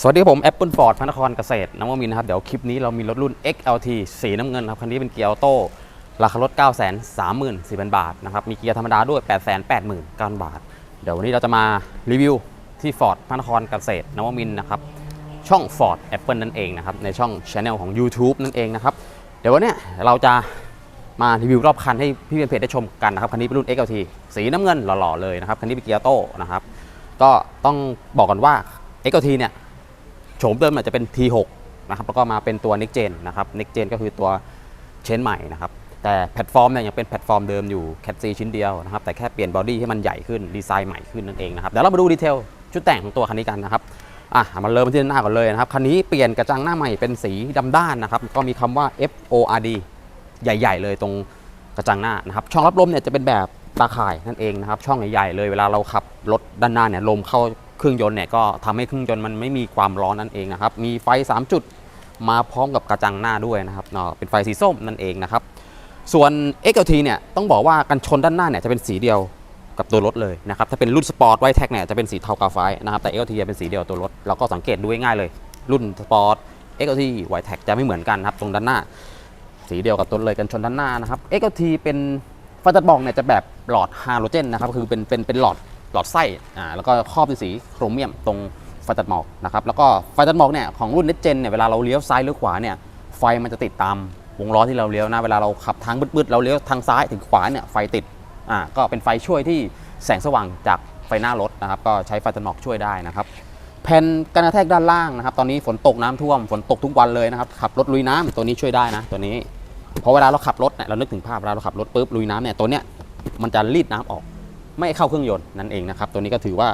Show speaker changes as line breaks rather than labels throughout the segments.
สวัสดีครับผม Apple Ford พระนครเกษตรนวมินนะครับ เดี๋ยวคลิปนี้เรามีรถรุ่น XLT สีน้ำเงินครับคันนี้เป็นเกียร์ออโต้ราคารถ 9 3 4 0 0 0 บาทนะครับ มีเกียร์ธรรมดาด้วย 8 8 9 0 0 0 บาท เดี๋ยววันนี้เราจะมารีวิวที่ Ford พระนครเกษตรนวมินนะครับช่อง Ford Apple นั่นเองนะครับในช่อง Channel ของ YouTube นั่นเองนะครับเดี๋ยววันนี้เราจะมารีวิวรอบคันให้พี่เป็นเพจได้ชมกันนะครับคันนี้เป็นรุ่น XLT สีน้ำเงินหล่อๆเลยนะครับคันนี้เป็นเกียร์ออโต้นะครับก็ต้องบอกกันว่า XLT เนี่ย โฉมเดิมอาจจะเป็น T6 นะครับแล้วก็มาเป็นตัว Next Gen นะครับ Next Gen ก็คือตัวเชนใหม่นะครับแต่แพลตฟอร์มเนี่ยยังเป็นแพลตฟอร์มเดิมอยู่ Cat C ชิ้นเดียวนะครับแต่แค่เปลี่ยนบอดี้ให้มันใหญ่ขึ้นดีไซน์ใหม่ขึ้นนั่นเองนะครับเดี๋ยวเรามาดูดีเทลชุดแต่งของตัวคันนี้กันนะครับอะมาเริ่มที่หน้าก่อนเลยนะครับคันนี้เปลี่ยนกระจังหน้าใหม่เป็นสีดำด้านนะครับก็มีคำว่า F O R D ใหญ่ ๆ เลยตรงกระจังหน้านะครับช่องรับลมเนี่ยจะเป็นแบบตาข่ายนั่นเองนะครับช่องใหญ่ๆเลยเวลาเราขับรถด้านหน้าเนี่ยลมเข้า เครื่องยนต์เนี่ยก็ทำให้เครื่องยนต์มันไม่มีความร้อนนั่นเองนะครับ มีไฟ 3 จุดมาพร้อมกับกระจังหน้าด้วยนะครับเนาะเป็นไฟสีส้มนั่นเองนะครับ ส่วน XLT เนี่ยต้องบอกว่ากันชนด้านหน้าเนี่ยจะเป็นสีเดียวกับตัวรถเลยนะครับ ถ้าเป็นรุ่นสปอร์ตไวท์แท็กเนี่ยจะเป็นสีเทากาไฟนะครับแต่ XLT จะเป็นสีเดียวตัวรถ เราก็สังเกตดูง่ายเลย รุ่นสปอร์ต XLT ไวท์แท็กจะไม่เหมือนกันครับตรงด้านหน้า สีเดียวกับตัวเลยกันชนด้านหน้านะครับ XLT เป็นไฟตัดบอกเนี่ยจะแบบหลอดฮาโลเจนนะครับคือเป็นเป็นเป็นหลอด หลอดไส้อ่าแล้วก็ครอบด้วยสีโครเมียมตรงไฟตัดหมอกนะครับแล้วก็ไฟตัดหมอกเนี่ยของรุ่นเน t เจนเนี่ยเวลาเราเลี้ยวซ้ายหรือขวาเนี่ยไฟมันจะติดตามวงล้อที่เราเลี้ยวนะเวลาเราขับทางบึดๆเราเลี้ยวทางซ้ายถึงขวาเนี่ยไฟติดอ่าก็เป็นไฟช่วยที่แสงสว่างจากไฟหน้ารถนะครับก็ใช้ไฟตัดหมอกช่วยได้นะครับแผ่นกันกระแทกด้านล่างนะครับตอนนี้ฝนตกน้ำท่วมฝนตกทุกวันเลยนะครับขับรถลุยน้ำตัวนี้ช่วยได้นะตัวนี้เพราะเวลาเราขับรถเนี่ยเรานึกถึงภาพเวลาเราขับรถปุ๊บลุยน้ำเนี่ยตัวเนี้ยมันจะรีดน้ำออก ไม่เข้าเครื่องยนต์นั่นเองนะครับ ตัวนี้ก็ถือว่า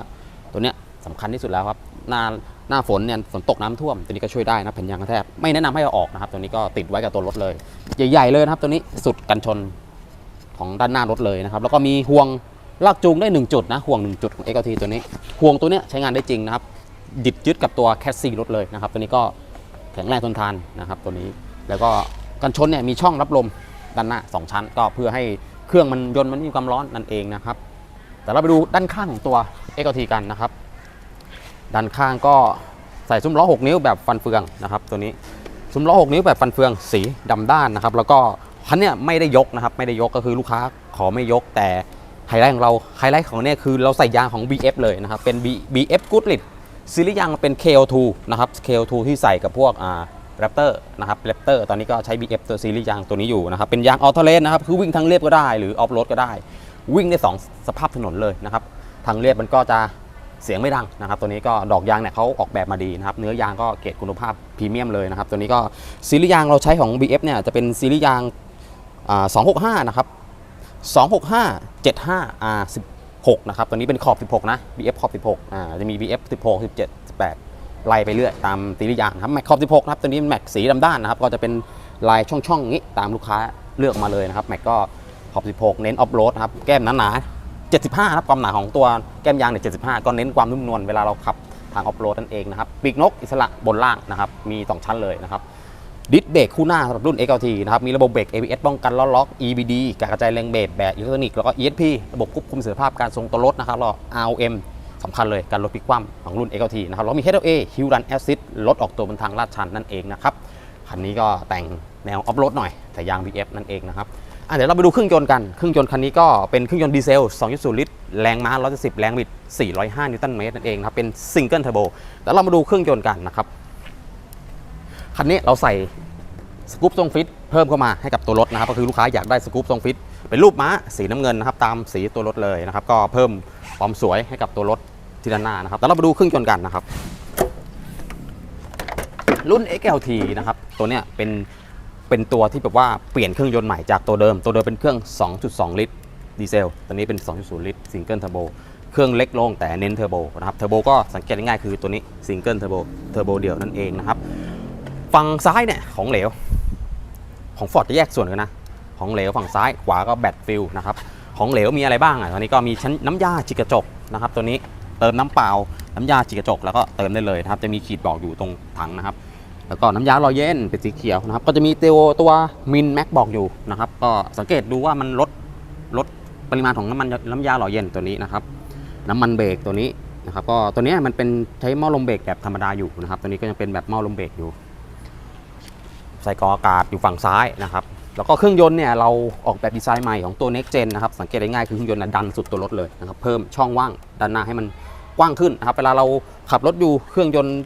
ตัวเนี้ยสำคัญที่สุดแล้วครับ หน้าหน้าฝนเนี่ยฝนตกน้ำท่วมตัวนี้ก็ช่วยได้นะแผ่นยางกระแทกไม่แนะนำให้เอาออกนะครับ ตัวนี้ก็ติดไว้กับตัวรถเลย ใหญ่ๆเลยนะครับ ตัวนี้สุดกันชนของด้านหน้ารถเลยนะครับ แล้วก็มีห่วงลากจูงได้หนึ่งจุดนะห่วงหนึ่งจุดของ XLT ตัวนี้ห่วงตัวเนี้ยใช้งานได้จริงนะครับดิดยึดกับตัวแคสซีรถเลยนะครับ ตัวนี้ก็แข็งแรงทนทานนะครับ ตัวนี้แล้วก็กันชนเนี่ยมีช่องรับลมด้านหน้า 2 ชั้น ก็เพื่อให้เครื่องมันยนต์มันมีความร้อนนั่นเองนะครับ แต่เราไปดูด้านข้างของตัว XLT กันนะครับ ด้านข้างก็ใส่ซุ้มล้อ 6 นิ้วแบบฟันเฟืองนะครับ ตัวนี้ซุ้มล้อ 6 นิ้วแบบฟันเฟืองสีดำด้านนะครับ แล้วก็คันเนี่ยไม่ได้ยกนะครับ ไม่ได้ยกก็คือลูกค้าขอไม่ยก แต่ไฮไลท์ของเราไฮไลท์ของเนี่ยคือเราใส่ยางของ BF เลยนะครับ เป็น B- BF Goodrich ซีรีส์ยางเป็น KO2 นะครับ KO2 ที่ใส่กับพวกอ่า Raptor นะครับ Raptor ตอนนี้ก็ใช้ BF ตัวซีรีส์ยางตัวนี้อยู่นะครับ เป็นยางออโตเลนนะครับ คือวิ่งทางเรียบก็ได้ หรือออฟโรดก็ได้ วิ่งได้ 2 สภาพถนนเลยนะครับ ทางเรียบมันก็จะเสียงไม่ดังนะครับ ตัวนี้ก็ดอกยางเนี่ยเขาออกแบบมาดีนะครับ เนื้อยางก็เกรดคุณภาพพรีเมียมเลยนะครับ ตัวนี้ก็ซีรีส์ยางเราใช้ของ BF เนี่ยจะเป็นซีรีส์ยางอ่า265 นะครับ 265 75 R 16 นะครับ ตัวนี้เป็นขอบ 16 นะ BF ขอบ 16 อ่า จะมี BF 16 17 18 ไล่ไปเรื่อยตามซีรีส์ยางครับ แม็กขอบ 16 นะครับ ตัวนี้แม็กสีดำด้านนะครับ ก็จะเป็นลายช่องๆ นี้ตามลูกค้าเลือกมาเลยนะครับ แม็กก็ ขอบ16 เน้นออฟโรดครับ แก้มหนาๆ75นะครับความหนาของตัวแก้มยางเนี่ย75 ก็เน้นความนุ่มนวลเวลาเราขับทางออฟโรดนั่นเองนะครับ ปีกนกอิสระบนล่างนะครับ มี 2 ชั้นเลยนะครับ ดิสเบรกคู่หน้าสำหรับรุ่น XLT นะครับ มีระบบเบรก ABS ป้องกันล้อล็อก EBD การกระจายแรงเบรกแบบอิเล็กทรอนิกส์ แล้วก็ ESP ระบบควบคุมเสถียรภาพการทรงตัวรถนะครับแล้ว ROM สำคัญเลยการลดพลิกคว่ำของรุ่น XLT นะครับแล้วมี HLA Hill Run Assist ลดออกตัวบนทางลาดชันนั่นเองนะครับ คันนี้ก็แต่งแนวออฟโรดหน่อยแต่ยาง BF นั่นเองนะครับ เดี๋ยวเราไปดูเครื่องยนต์กัน เครื่องยนต์คันนี้ก็เป็นเครื่องยนต์ดีเซล 2.0 ลิตร แรงม้า 110 แรงบิด 405 นิวตันเมตรนั่นเองนะครับเป็นซิงเกิลเทอร์โบ แล้วเรามาดูเครื่องยนต์กันนะครับ คันนี้เราใส่สกู๊ปทรงฟิตเพิ่มเข้ามาให้กับตัวรถนะครับ ก็คือลูกค้าอยากได้สกู๊ปทรงฟิตเป็นรูปม้าสีน้ำเงินนะครับตามสีตัวรถเลยนะครับ ก็เพิ่มความสวยให้กับตัวรถที่ด้านหน้านะครับแต่เรามาดูเครื่องยนต์กันนะครับ รุ่น XLT นะครับ ตัวเนี้ยเป็น เป็นตัวที่แบบว่าเปลี่ยนเครื่องยนต์ใหม่จากตัวเดิม ตัวเดิมเป็นเครื่อง 2.2 ลิตรดีเซลตัวนี้เป็น 2.0 ลิตรซิงเกิลเทอร์โบ เครื่องเล็กลงแต่เน้นเทอร์โบนะครับ เทอร์โบก็สังเกตง่ายคือตัวนี้ซิงเกิลเทอร์โบ เทอร์โบเดียวนั่นเองนะครับ ฝั่งซ้ายเนี่ยของเหลว ของ Ford จะแยกส่วนกันนะ ของเหลวฝั่งซ้ายขวาก็แบตฟิลนะครับ ของเหลวมีอะไรบ้างอะ ตอนนี้ก็มีชั้นน้ำยาจิกกระจกนะครับ ตัวนี้เติมน้ำเปล่า น้ำยาจิกกระจกแล้วก็เติมได้เลยนะครับ จะมีขีดบอกอยู่ตรงถังนะครับ แล้วก็น้ำยาลอยเย็นเป็นสีเขียวนะครับ ก็จะมีตัวตัวมินแม็กบอกอยู่นะครับ ก็สังเกตดูว่ามันลดลดปริมาณของน้ำมันน้ำยาหล่อเย็นตัวนี้นะครับ น้ำมันเบรกตัวนี้นะครับก็ตัวนี้มันเป็นใช้หม้อลมเบรกแบบธรรมดาอยู่นะครับ ตัวนี้ก็ยังเป็นแบบหม้อลมเบรกอยู่ ใส่กออากาศอยู่ฝั่งซ้ายนะครับ แล้วก็เครื่องยนต์เนี่ยเราออกแบบดีไซน์ใหม่ของตัว Next Gen นะครับ สังเกตได้ง่ายคือเครื่องยนต์ดันสุดตัวรถเลยนะครับ เพิ่มช่องว่างด้านหน้าให้มันกว้างขึ้นนะครับ เวลาเราขับรถอยู่เครื่องยนต์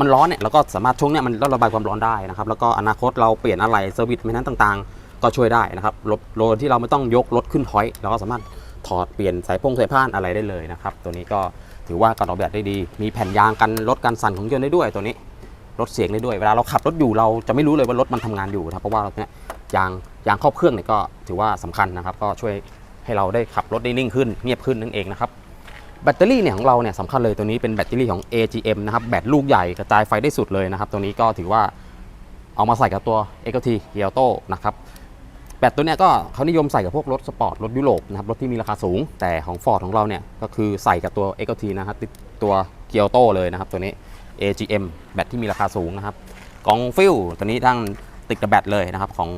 มันร้อนเนี่ยเราก็สามารถช่วงเนี่ยมันระบายความร้อนได้นะครับ แล้วก็อนาคตเราเปลี่ยนอะไรเซอร์วิสไม่นั้นต่างๆ ก็ช่วยได้นะครับรถโดยที่เราไม่ต้องยกรถขึ้นทอยเราก็สามารถถอดเปลี่ยนสายพงสายพานอะไรได้เลยนะครับ ตัวนี้ก็ถือว่าการออกแบบได้ดี มีแผ่นยางกันลดการสั่นของยนต์ได้ด้วยตัวนี้ลดเสียงได้ด้วย เวลาเราขับรถอยู่เราจะไม่รู้เลยว่ารถมันทำงานอยู่ครับเพราะว่าเนี่ยยางยางครอบเครื่องเนี่ยก็ถือว่าสำคัญนะครับ ก็ช่วยให้เราได้ขับรถได้นิ่งขึ้น เงียบขึ้นนั่นเองนะครับ แบตเตอรี่เนี่ยของเราเนี่ยสำคัญเลยตัวนี้เป็นแบตเตอรี่ของ AGM นะครับแบตลูกใหญ่กระจายไฟได้สุดเลยนะครับตัวนี้ก็ถือว่าเอามาใส่กับตัว XLT g i a t o นะครับแบตตัวเนี้ยก็เขานิยมใส่กับพวกรถสปอร์ตรถยุโรปนะครับรถที่มีราคาสูง แต่ของ Ford ของเราเนี่ยก็คือใส่กับตัว XLT นะครับติดตัว g i a t o เลยนะครับตัวนี้ AGM แบตที่มีราคาสูงนะครับกล่องฟิลตัวนี้ตั้ง ติดกับแบตเลยนะครับของ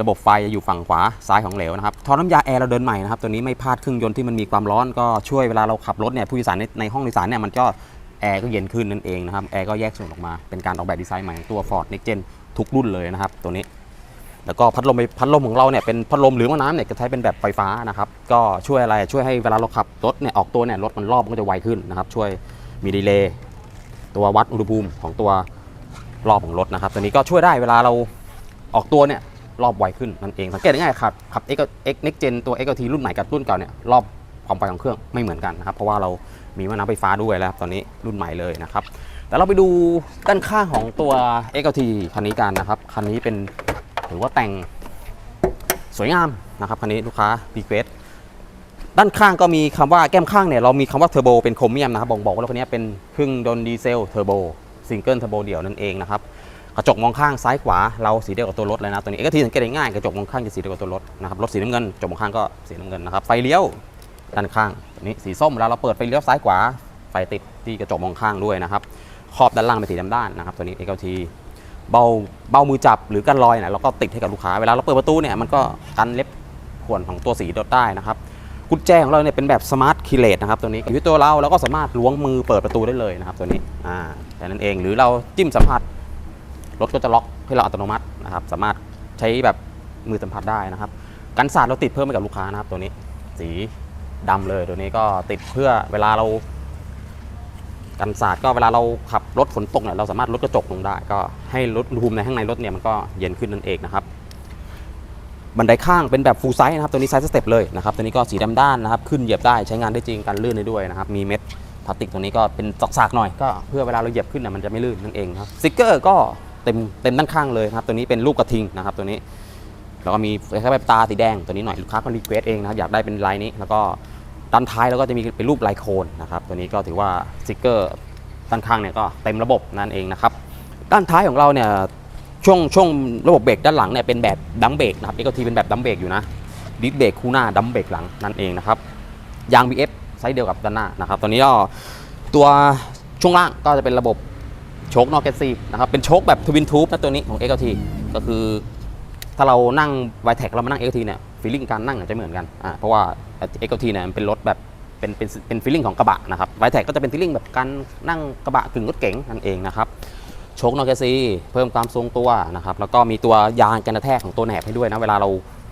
ระบบไฟจะอยู่ฝั่งขวาซ้ายของเหลวนะครับท่อน้ำยาแอร์เราเดินใหม่นะครับตัวนี้ไม่พลาดเครื่องยนต์ที่มันมีความร้อนก็ช่วยเวลาเราขับรถเนี่ยผู้โดยสารในในห้องโดยสารเนี่ยมันก็แอร์ก็เย็นขึ้นนั่นเองนะครับแอร์ก็แยกส่วนออกมาเป็นการออกแบบดีไซน์ใหม่ตัว Ford Next Gen ทุกรุ่นเลยนะครับตัวนี้แล้วก็พัดลมพัดลมของเราเนี่ยเป็นพัดลมหรือว่าน้ำเนี่ยจะใช้เป็นแบบไฟฟ้านะครับก็ช่วยอะไรช่วยให้เวลาเราขับรถเนี่ยออกตัวเนี่ยรถมันรอบมันก็จะไวขึ้นนะครับช่วยมีดีเลย์ตัววัดอุณหภูมิของตัวรอบของรถนะครับตัวนี้ก็ช่วยได้เวลาเรา ออกตัวเนี่ยรอบไวขึ้นนั่นเองสังเกตง่ายครับขับ X X Next Gen ตัว XLT รุ่นใหม่กับรุ่นเก่าเนี่ยรอบความไวของเครื่องไม่เหมือนกันนะครับเพราะว่าเรามีม้าน้ำไฟฟ้าด้วยแล้วตอนนี้รุ่นใหม่เลยนะครับแต่เราไปดูด้านข้างของตัว XLT คันนี้กันนะครับคันนี้เป็นถือว่าแต่งสวยงามนะครับคันนี้ลูกค้ารีเควสด้านข้างก็มีคำว่าแก้มข้างเนี่ยเรามีคำว่าเทอร์โบเป็นโครเมียมนะครับบ่งบอกว่ารถคันนี้เป็นเครื่องยนดีเซลเทอร์โบซิงเกิลเทอร์โบเดี่ยวนั่นเองนะครับ กระจกมองข้างซ้ายขวาเราสีเดียวกับตัวรถเลยนะตัวนี้เอกทีสังเกตได้ง่ายกระจกมองข้างจะสีเดียวกับตัวรถนะครับรถสีน้ำเงินกระจกมองข้างก็สีน้ำเงินนะครับไฟเลี้ยวด้านข้างตัวนี้สีส้มเวลาเราเปิดไฟเลี้ยวซ้ายขวาไฟติดที่กระจกมองข้างด้วยนะครับขอบด้านล่างเป็นสีดำด้านนะครับตัวนี้เอกทีเบาเบามือจับหรือกันรอยเนี่ยเราก็ติดให้กับลูกค้าเวลาเราเปิดประตูเนี่ยมันก็กันเล็บข่วนของตัวสีรถได้นะครับกุญแจของเราเนี่ยเป็นแบบสมาร์ทคีเลตนะครับตัวนี้อยู่ที่ตัวเราเราก็สามารถล้วงมือเปิดประตูได้เลยนะครับตัวนี้อ่าแค่นั้นเองหรือเราจิ้มสัมผัส รถก็จะล็อกให้เราอัตโนมัตินะครับ สามารถใช้แบบมือสัมผัสได้นะครับ กันสาดเราติดเพิ่มให้กับลูกค้านะครับ ตัวนี้สีดำเลยตัวนี้ก็ติดเพื่อเวลาเรากันสาดก็เวลาเราขับรถฝนตกเนี่ยเราสามารถลดกระจกลงได้ ก็ให้ลดอุณหภูมิในข้างในรถเนี่ยมันก็เย็นขึ้นนั่นเองนะครับบันไดข้างเป็นแบบฟูลไซส์นะครับตัวนี้ไซส์สเต็ปเลยนะครับตัวนี้ก็สีดำด้านนะครับ ขึ้นเหยียบได้ใช้งานได้จริงกันลื่นได้ด้วยนะครับ มีเม็ดพลาสติกตรงนี้ก็เป็นสากๆหน่อยก็เพื่อเวลาเราเหยียบขึ้นเนี่ยมันจะไม่ลื่นนั่นเองครับสติกเกอร์ก็ เต็มเต็มด้านข้างเลยนะครับตัวนี้เป็นรูปกระทิงนะครับตัวนี้แล้วก็มีแคล้ายๆแบบตาสีแดงตัวนี้หน่อยลูกค้าก็รีเควสเองนะครับอยากได้เป็นลายนี้ แล้วก็ด้านท้ายเราก็จะมีเป็นรูปลายโคนนะครับตัวนี้ก็ถือว่าสติกเกอร์ด้านข้างเนี่ยก็เต็มระบบนั่นเองนะครับด้านท้ายของเราเนี่ยช่วงช่วงระบบเบรกด้านหลังเนี่ยเป็นแบบดัมเบรกนะครับ XLT เป็นแบบดัมเบรกอยู่นะดิสเบรกคู่หน้าดัมเบรกหลังนั่นเองนะครับยาง BF ไซส์เดียวกับด้านหน้านะครับตอนนี้ก็ตัวช่วงล่างก็จะเป็นระบบ โชคนอกแกซีนะครับเป็นโชคแบบทวินทูบนะตัวนี้ของ XLT ก็คือ ถ้าเรานั่งไวแท็กเรามานั่ง XLT เนี่ยฟีลลิ่งการนั่งอาจจะเหมือนกันอ่าเพราะว่า XLT เนี่ยมันเป็นรถแบบเป็นเป็นเป็นฟีลลิ่งของกระบะนะครับไวแท็กก็จะเป็นฟีลลิ่งแบบการนั่งกระบะกึ่งรถเก๋งนั่นเองนะครับโชคนอกแกซีเพิ่มความทรงตัวนะครับแล้วก็มีตัวยางกันกระแทกของตัวแหนบให้ด้วยนะเวลาเรา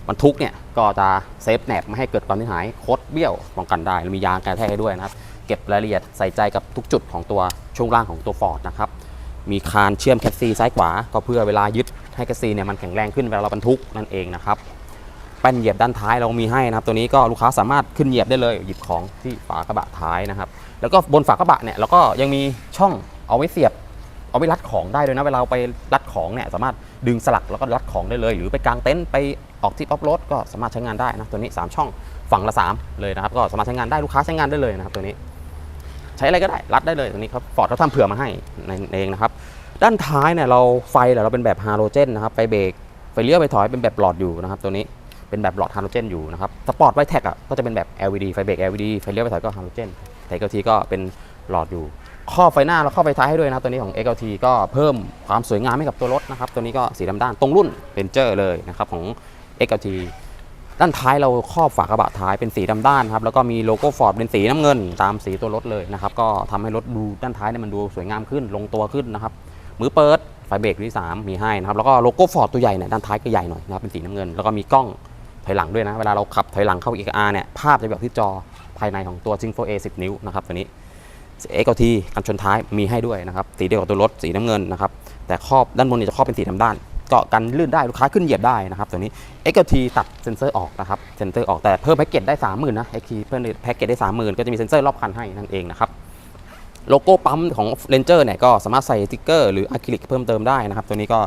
บรรทุกเนี่ยก็จะเซฟแหนบไม่ให้เกิดความเสียหายโคดเบี้ยวป้องกันได้แล้วมียางกันกระแทกให้ด้วยนะครับเก็บรายละเอียดใส่ใจกับทุกจุดของตัวช่วงล่างของตัวฟอร์ดนะครับ มีคานเชื่อมแคสซีซ้ายขวา ก็เพื่อเวลายึดให้แคสซีเนี่ยมันแข็งแรงขึ้นเวลาเราบรรทุกนั่นเองนะครับแป้นเหยียบด้านท้ายเรามีให้นะครับ ตัวนี้ก็ลูกค้าสามารถขึ้นเหยียบได้เลยหยิบของที่ฝากระบะท้ายนะครับ แล้วก็บนฝากระบะเนี่ยเราก็ยังมีช่องเอาไว้เสียบ เอาไปรัดของได้เลยนะเวลาเราไปรัดของเนี่ยสามารถดึงสลักแล้วก็รัดของได้เลย หรือไปกางเต็นท์ไปออกที่ออฟโรดก็สามารถใช้งานได้นะตัวนี้ 3 ช่องฝั่งละ 3 เลยนะครับ ก็สามารถใช้งานได้ลูกค้าใช้งานได้เลยนะครับตัวนี้ ใช้อะไรก็ได้รัดได้เลยตัวนี้ครับฟอร์ดเขาทำเผื่อมาให้ในเองนะครับ ด้านท้ายเนี่ยเราไฟเนี่ยเราเป็นแบบฮาโลเจนนะครับไฟเบรกไฟเลี้ยวไฟถอยเป็นแบบหลอดอยู่นะครับตัวนี้เป็นแบบหลอดฮาโลเจนอยู่นะครับสปอร์ตไวแท็กอะก็จะเป็นแบบ LED ไฟเบรก LED ไฟเลี้ยวไฟถอยก็ฮาโลเจนแต่ก็ทีก็เป็นหลอดอยู่ข้อไฟหน้าแล้วข้อไฟท้ายให้ด้วยนะตัวนี้ของ XLT ก็เพิ่มความสวยงามให้กับตัวรถนะครับตัวนี้ก็สีดำด้านตรงรุ่นเป็นเจอร์เลยนะครับของ XLT ด้านท้ายเราครอบฝากระบะท้ายเป็นสีดำด้านครับแล้วก็มีโลโก้ฟอร์ดเป็นสีน้ำเงิน ตามสีตัวรถเลยนะครับก็ทำให้รถดูด้านท้ายเนี่ยมันดูสวยงามขึ้นลงตัวขึ้นนะครับ มือเปิดไฟเบรกที่สามมีให้นะครับแล้วก็โลโก้ฟอร์ดตัวใหญ่เนี่ยด้านท้ายก็ใหญ่หน่อยนะครับเป็นสีน้ำเงิน แล้วก็มีกล้องถอยหลังด้วยนะเวลาเราขับถอยหลังเข้า ER เนี่ยภาพจะแบบที่จอภายในของตัว Zing 4A 10 นิ้วนะครับตัวนี้ XLT กันชนท้ายมีให้ด้วยนะครับสีเดียวกับตัวรถสีน้ำเงินนะครับแต่ครอบด้านบนเนี่ยจะครอบเป็นสีดำด้านก็กันลื่นได้ลูกค้าขึ้นเหยียบได้นะครับตัวนี้ XLT ตัดเซ็นเซอร์ออกนะครับเซ็นเซอร์ออกแต่เพิ่มแพ็กเกจได้ 30,000นะ XLT เพิ่มแพ็กเกจได้ 30,000 ก็จะมีเซ็นเซอร์รอบคันให้นั่นเองนะครับ โลโก้ปั๊มของ Ranger เนี่ยก็สามารถใส่สติกเกอร์หรืออะคริลิกเพิ่มเติมได้นะครับ ตัวนี้ก็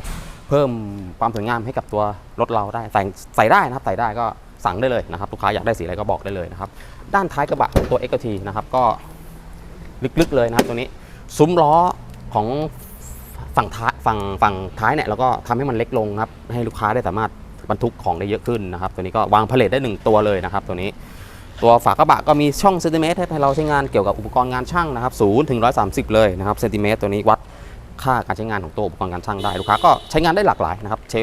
เพิ่มความสวยงามให้กับตัวรถเราได้ใส่ใส่ได้นะครับใส่ได้ก็สั่งได้เลยนะครับลูกค้าอยากได้สีอะไรก็บอกได้เลยนะครับด้านท้ายกระบะของตัว XT นะครับก็ลึกๆเลยนะครับตัวนี้ซุ้มล้อของฝั่งท้ายฝั่งฝั่งท้ายเนี่ยเราก็ทำให้มันเล็กลงครับให้ลูกค้าได้สามารถบรรทุกของได้เยอะขึ้นนะครับ ตัวนี้ก็วางพาเลทได้หนึ่งตัวเลยนะครับ ตัวนี้ ตัวฝากระบะก็มีช่องเซนติเมตรให้เราใช้งานเกี่ยวกับอุปกรณ์งานช่างนะครับศูนย์ถึงร้อยสามสิบเลยนะครับเซนติเมตรตัวนี้วัดค่าการใช้งานของตัวอุปกรณ์การช่างได้ลูกค้าก็ใช้งานได้หลากหลายนะครับใช้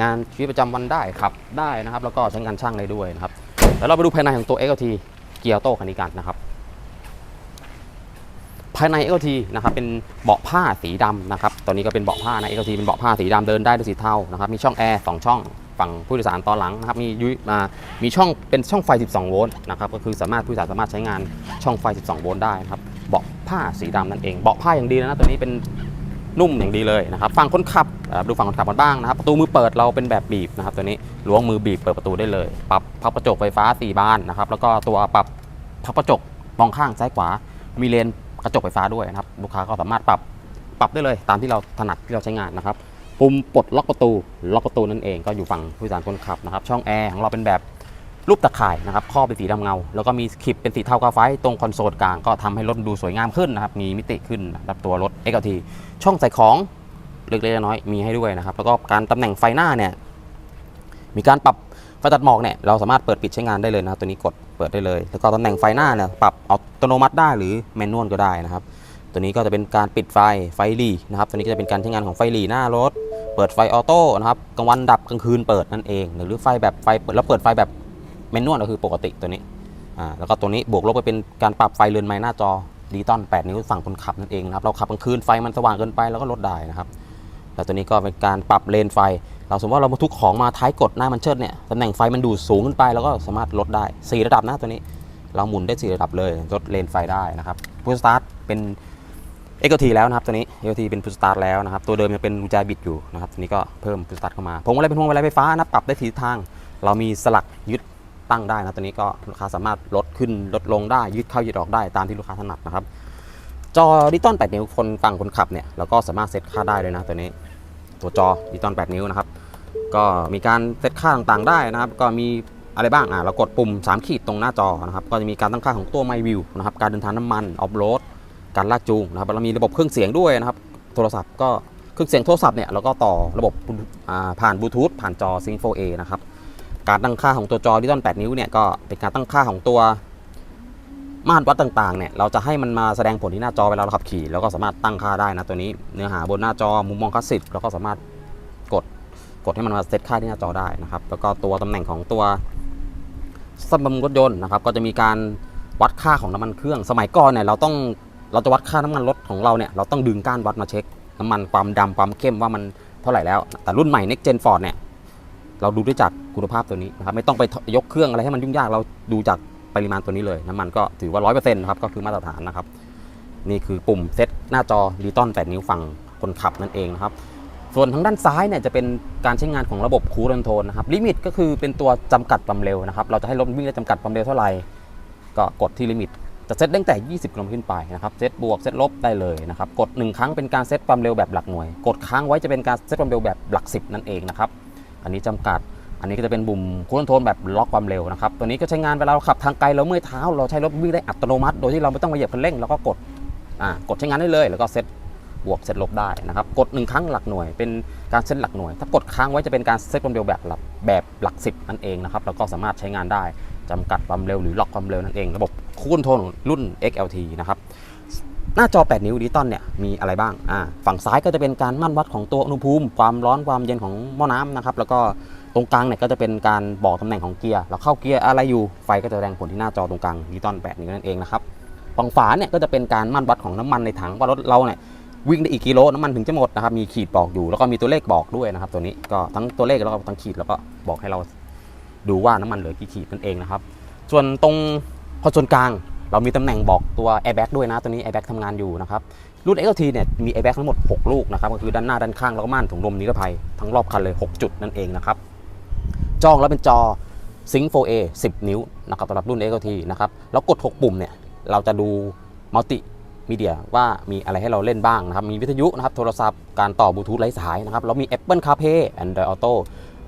งานชีวิตประจำวันได้ขับได้นะครับ แล้วก็ใช้งานช่างได้ด้วยนะครับแล้วเราไปดูภายในของตัว XLT เกียร์โต้คันนี้กันนะครับ ภายใน XLT นะครับเป็นเบาะผ้าสีดำนะครับตัวนี้ก็เป็นเบาะผ้านะ XLT เป็นเบาะผ้าสีดำเดินได้ด้วยสีเทานะครับมีช่องแอร์สองช่อง ฝั่งผู้โดยสารตอนหลังนะครับมียุยมามีช่องเป็นช่องไฟ 12 โวลต์นะครับก็คือสามารถผู้โดยสารสามารถใช้งานช่องไฟ 12 โวลต์ได้นะครับเบาะผ้าสีดำนั่นเองเบาะผ้าอย่างดีนะตัวนี้เป็นนุ่มอย่างดีเลยนะครับฝั่งคนขับดูฝั่งคนขับกันบ้างนะครับประตูมือเปิดเราเป็นแบบบีบนะครับตัวนี้ล้วงมือบีบเปิดประตูได้เลย ปรับพับกระจกไฟฟ้าสี่บานนะครับแล้วก็ตัวปรับพับกระจกมองข้างซ้ายขวา มีเลนกระจกไฟฟ้าด้วยนะครับลูกค้าก็สามารถปรับปรับได้เลยตามที่เราถนัดที่เราใช้งานนะครับ ปุ่มปลดล็อกประตู ล็อกประตูนั่นเองก็อยู่ฝั่งผู้โดยสารคนขับนะครับ ช่องแอร์ของเราเป็นแบบรูปตะข่ายนะครับข้อบเป็นสีดำเงา แล้วก็มีคลิปเป็นสีเทากาไฟตรงคอนโซลกลางก็ทำให้รถดูสวยงามขึ้นนะครับ มีมิติขึ้นรับตัวรถ XLT ช่องใส่ของเล็กๆน้อยๆมีให้ด้วยนะครับ แล้วก็การตำแหน่งไฟหน้าเนี่ย มีการปรับไฟตัดหมอกเนี่ยเราสามารถเปิดปิดใช้งานได้เลยนะครับตัวนี้กดเปิดได้เลย แล้วก็ตำแหน่งไฟหน้าเนี่ยปรับอัตโนมัติได้หรือแมนนวลก็ได้นะครับ ตัวนี้ก็จะเป็นการปิดไฟไฟหลีนะครับตัวนี้ก็จะเป็นการใช้งานของไฟหลีหน้ารถ เปิดไฟออโต้นะครับกลางวันดับกลางคืนเปิดนั่นเอง หรือไฟแบบไฟเปิดแล้วเปิดไฟแบบแมนนวลก็คือปกติตัวนี้อ่าแล้วก็ตัวนี้บวกลบไปเป็นการปรับไฟเรือนไม้หน้าจอดิจิตอล8 นิ้วฝั่งคนขับนั่นเองนะครับเราขับกลางคืนไฟมันสว่างเกินไปเราก็ลดได้นะครับแล้วตัวนี้ก็เป็นการปรับเลนไฟ เราสมมติว่าเราบรรทุกของมาท้ายกดหน้ามันเชิดเนี่ยตำแหน่งไฟมันดูดสูงขึ้นไปเราก็สามารถลดได้ 4 ระดับนะตัวนี้ เราหมุนได้ 4 ระดับเลยลดเลนไฟได้นะครับพุชสตาร์ทเป็น XLT แล้วนะครับตัวนี้ XLT เป็นพุชสตาร์แล้วนะครับตัวเดิมยังเป็นกุญแจบิดอยู่นะครับตัวนี้ก็เพิ่มพุชสตาร์เข้ามาพวงมาลัยเป็นพวงมาลัยไฟฟ้านะปรับได้ทีทาง เรามีสลักยึดตั้งได้นะตัวนี้ก็ลูกค้าสามารถลดขึ้นลดลงได้ยึดเข้ายึดออกได้ตามที่ลูกค้าถนัดนะครับจอดิจิตอล8นิ้วคนฝั่งคนขับเนี่ยเราก็สามารถเซตค่าได้เลยนะตัวนี้ ตัวจอดิจิตอล8นิ้วนะครับก็มีการเซตค่าต่างๆได้นะครับ ก็มีอะไรบ้างอะเรากดปุ่ม 3 ขีดตรงหน้าจอนะครับก็จะมีการตั้งค่าของตัว My View นะครับการเดินทางน้ำมันออฟโรด การลากจูงนะครับเรามีระบบเครื่องเสียงด้วยนะครับ โทรศัพท์ก็เครื่องเสียงโทรศัพท์เนี่ยเราก็ต่อระบบผ่านบลูทูธผ่านจอ Sync 4A นะครับการตั้งค่าของตัวจอดิจิตอล8นิ้วเนี่ยก็เป็นการตั้งค่าของตัวมาตรวัดต่างๆเนี่ยเราจะให้มันมาแสดงผลที่หน้าจอเวลาเราขับขี่แล้วก็สามารถตั้งค่าได้นะตัวนี้เนื้อหาบนหน้าจอมุมมองคลาสสิกเราก็สามารถกดกดให้มันมาเซตค่าที่หน้าจอได้นะครับ แล้วก็ตัวตำแหน่งของตัวสมบำรุงรถยนต์นะครับ ก็จะมีการวัดค่าของน้ำมันเครื่อง สมัยก่อนเนี่ยเราต้อง เราจะวัดค่าน้ำมันรถของเราเนี่ยเราต้องดึงก้านวัดมาเช็ค น้ำมันความดำความเข้มว่ามันเท่าไหร่แล้ว แต่รุ่นใหม่ next gen Ford เนี่ยเราดูด้วยจากคุณภาพตัวนี้นะครับไม่ต้องไปยกเครื่องอะไรให้มันยุ่งยากเราดูจากปริมาณตัวนี้เลยน้ำมันก็ถือว่า 100%นะครับก็คือมาตรฐานนะครับ นี่คือปุ่มเซตหน้าจอดิจิตอล8นิ้วฝั่งคนขับนั่นเองนะครับ ส่วนทางด้านซ้ายเนี่ยจะเป็นการใช้งานของระบบคูลอนโทนนะครับลิมิตก็คือเป็นตัวจำกัดความเร็วนะครับ เราจะให้รถวิ่งได้จำกัดความเร็วเท่าไหร่ ก็กดที่ลิมิต จะเซตตั้งแต่ 20กิโลเมตรขึ้นไปนะครับ เซตบวก เซตลบได้เลยนะครับ กด 1 ครั้งเป็นการเซตความเร็วแบบหลักหน่วย กดค้างไว้จะเป็นการเซตความเร็วแบบหลัก 10 นั่นเองนะครับ อันนี้จำกัด อันนี้ก็จะเป็นบุ่มคูลโทนแบบล็อกความเร็วนะครับ ตัวนี้ก็ใช้งานเวลาเราขับทางไกลเราเมื่อยเท้า เราใช้รถวิ่งได้อัตโนมัติ โดยที่เราไม่ต้องมาเหยียบคันเร่งแล้วก็กด อ่า กดใช้งานได้เลย แล้วก็เซตบวก เซตลบได้นะครับ กดหนึ่งครั้งหลักหน่วย เป็นการเซตหลักหน่วย ถ้ากดค้างไว้จะเป็นการเซตความเร็วแบบหลักแบบหลักสิบนั่นเองนะครับ แล้วก็สามารถใช้งานได้ จำกัดความเร็วหรือล็อกความเร็วนั่นเอง ระบบคูลโทนรุ่น XLT นะครับหน้าจอ 8 นิ้วดิจิตอลเนี่ยมีอะไรบ้างอ่าฝั่งซ้ายก็จะเป็นการมั่นวัดของตัวอุณหภูมิ ความร้อนความเย็นของหม้อน้ำนะครับแล้วก็ตรงกลางเนี่ยก็จะเป็นการบอกตำแหน่งของเกียร์เราเข้าเกียร์อะไรอยู่ไฟก็จะแสดงผลที่หน้าจอตรงกลางดิจิตอลแปดนี้วนั่นเองนะครับฝั่งฝาเนี่ยก็จะเป็นการมั่นวัดของน้ำมันในถังว่ารถเราเนี่ยวิ่งได้อีกกิโลน้ำมันถึงจะหมดนะครับมีขีดบอกอยู่ แล้วก็มีตัวเลขบอกด้วยนะครับ ตัวนี้ก็ทั้งตัวเลขแล้วก็ทั้งขีดแล้วก็บอกให้เรา ดูว่าน้ำมันเหลือกี่ขีดนั่นเองนะครับ ส่วนตรงคอนกลาง เรามีตำแหน่งบอกตัว airbag ด้วยนะตัวนี้ airbag ทำงานอยู่นะครับรุ่น XLT เนี่ยมี airbag ทั้งหมด 6 ลูกนะครับก็คือด้านหน้าด้านข้างแล้วก็ม่านถุงลมนิรภัยทั้งรอบคันเลย 6 จุดนั่นเองนะครับจองแล้วเป็นจอ Sync 4A 10 นิ้วนะครับสำหรับรุ่น XLT นะครับแล้วกด 6 ปุ่มเนี่ยเราจะดูมัลติมีเดียว่ามีอะไรให้เราเล่นบ้างนะครับ มีวิทยุนะครับ โทรศัพท์ การต่อบลูทูธไร้สายนะครับแล้วมี Apple CarPlay Android Auto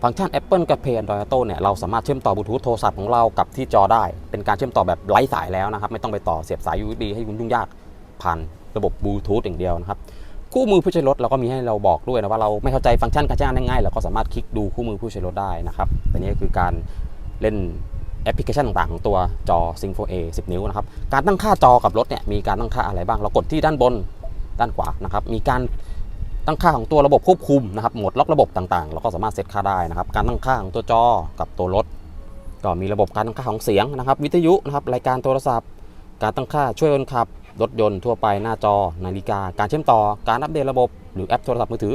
ฟังก์ชัน Apple กับ Play Android Auto เนี่ยเราสามารถเชื่อมต่อบลูทูธโทรศัพท์ของเรากับที่จอได้ เป็นการเชื่อมต่อแบบไร้สายแล้วนะครับ ไม่ต้องไปต่อเสียบสาย USB ให้คุณยุ่งยากผ่านระบบบลูทูธอย่างเดียวนะครับคู่มือผู้ใช้รถเราก็มีให้เราบอกด้วยนะว่าเราไม่เข้าใจฟังก์ชันการใช้งานได้ง่ายเราก็สามารถคลิกดูคู่มือผู้ใช้รถได้นะครับอันนี้ก็คือการเล่นแอปพลิเคชันต่างๆของตัวจอ Sync 4A 10 นิ้วนะครับการตั้งค่าจอกับรถเนี่ยมีการตั้งค่าอะไรบ้าง เรากดที่ด้านบนด้านขวานะครับมีการ ตั้งค่าของตัวระบบควบคุมนะครับโหมดล็อกระบบต่างๆ เราก็สามารถเซตค่าได้นะครับ การตั้งค่าของตัวจอกับตัวรถ ก็มีระบบการตั้งค่าของเสียงนะครับ วิทยุนะครับรายการโทรศัพท์ การตั้งค่าช่วยคนขับรถยนต์ทั่วไปหน้าจอ นาฬิกา การเชื่อมต่อ การอัปเดตระบบหรือแอปโทรศัพท์มือถือ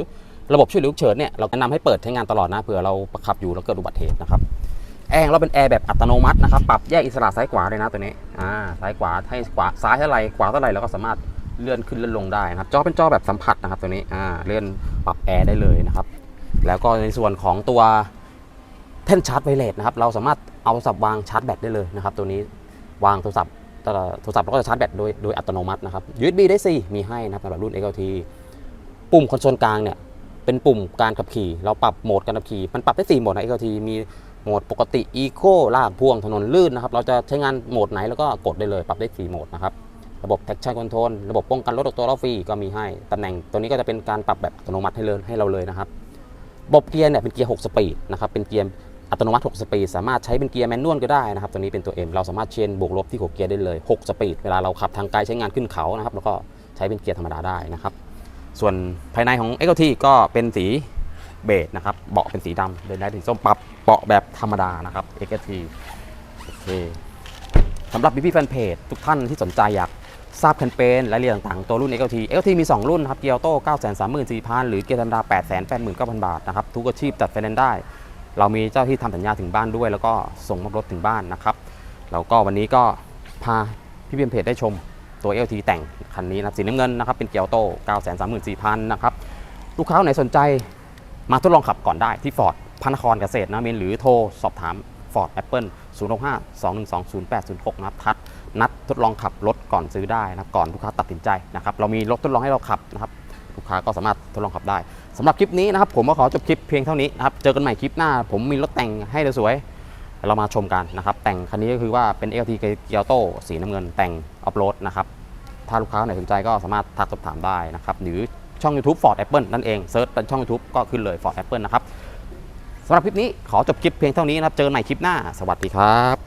ระบบช่วยเหลือฉุกเฉินเนี่ยเราแนะนำให้เปิดใช้งานตลอดนะเผื่อเราประขับอยู่แล้วเกิดอุบัติเหตุนะครับแอร์ของเราเป็นแอร์แบบอัตโนมัตินะครับปรับแยกอิสระซ้ายขวาเลยนะตัวนี้อ่าซ้ายขวาให้ขวาซ้ายเท่าไหร่ขวาเท่าไหร่เราก็สามารถ เลื่อนขึ้นเลื่อนลงได้นะครับ จอเป็นจอแบบสัมผัสนะครับตัวนี้อ่าเลื่อนปรับแอร์ได้เลยนะครับ แล้วก็ในส่วนของตัวแท่นชาร์จไวเลสนะครับ เราสามารถเอาโทรศัพท์วางชาร์จแบตได้เลยนะครับ ตัวนี้วางโทรศัพท์โทรศัพท์เราก็จะชาร์จแบตโดยโดยอัตโนมัตินะครับ USB ได้ 4 มีให้นะครับสำหรับรุ่น XLT ปุ่มคอนโซลกลางเนี่ยเป็นปุ่มการขับขี่ เราปรับโหมดการขับขี่ มันปรับได้ 4 โหมดนะ XLT มีโหมดปกติ Eco ลากพ่วงถนนลื่นนะครับ เราจะใช้งานโหมดไหนแล้วก็กดได้เลย ปรับได้ 4 โหมดนะครับ ระบบ traction control ระบบป้องกันรถออกตัวเราฟรีก็มีให้ตำแหน่งตัวนี้ก็จะเป็นการปรับแบบอัตโนมัติให้เลยให้เราเลยนะครับระบบเกียร์เนี่ยเป็นเกียร์ 6 สปีดนะครับเป็นเกียร์อัตโนมัติ 6 สปีดสามารถใช้เป็นเกียร์แมนนวลก็ได้นะครับตัวนี้เป็นตัว M เราสามารถเชนบวกลบที่หัวเกียร์ได้เลย 6 สปีดเวลาเราขับทางไกลใช้งานขึ้นเขานะครับแล้วก็ใช้เป็นเกียร์ธรรมดาได้นะครับส่วนภายในของ XLT ก็เป็นสีเบจนะครับเบาะเป็นสีดำเดินได้สีส้มปรับเบาะแบบธรรมดานะครับ XLT โอเคสำหรับพี่ๆแฟนเพจทุกท่านที่สนใจอยาก ทราบแคมเปญรายละเอียดต่างๆ ตัวรุ่น XLT XLT มี 2 รุ่นครับเกียร์ออโต้934,000 หรือเกียร์ธรรมดา 889,000 บาทนะครับทุกอาชีพจัดไฟแนนซ์ได้ เรามีเจ้าที่ทำสัญญาถึงบ้านด้วย แล้วก็ส่งมอบรถถึงบ้านนะครับแล้วก็วันนี้ก็พาพี่ๆแฟนเพจได้ชมตัว LT แต่งคันนี้นะครับสีน้ำเงินนะครับเป็นเกียร์ออโต้934,000นะครับลูกค้าไหนสนใจมาทดลองขับก่อนได้ที่ฟอร์ดพระนครเกษตรนะเมนหรือโทรสอบถามฟอร์ดแอปเปิล065 212 0806นะครับทัด นัดทดลองขับรถก่อนซื้อได้นะครับก่อนลูกค้าตัดสินใจนะครับเรามีรถทดลองให้เราขับนะครับลูกค้าก็สามารถทดลองขับได้สำหรับคลิปนี้นะครับผมก็ขอจบคลิปเพียงเท่านี้นะครับเจอกันใหม่คลิปหน้า ผมมีรถแต่งให้สวยเรามาชมกันนะครับ แต่งคันนี้ก็คือว่าเป็น LT เกียรโตสีน้ำเงินแต่งออฟโรดนะครับถ้าลูกค้าไหนสนใจก็สามารถทักสอบถามได้นะครับหรือช่อง YouTube Ford Apple นั่นเองเซิร์ชเป็นช่อง YouTube ก็ขึ้นเลย Ford Apple นะครับสำหรับคลิปนี้ขอจบคลิปเพียงเท่านี้นะครับ เจอกันใหม่คลิปหน้า สวัสดีครับ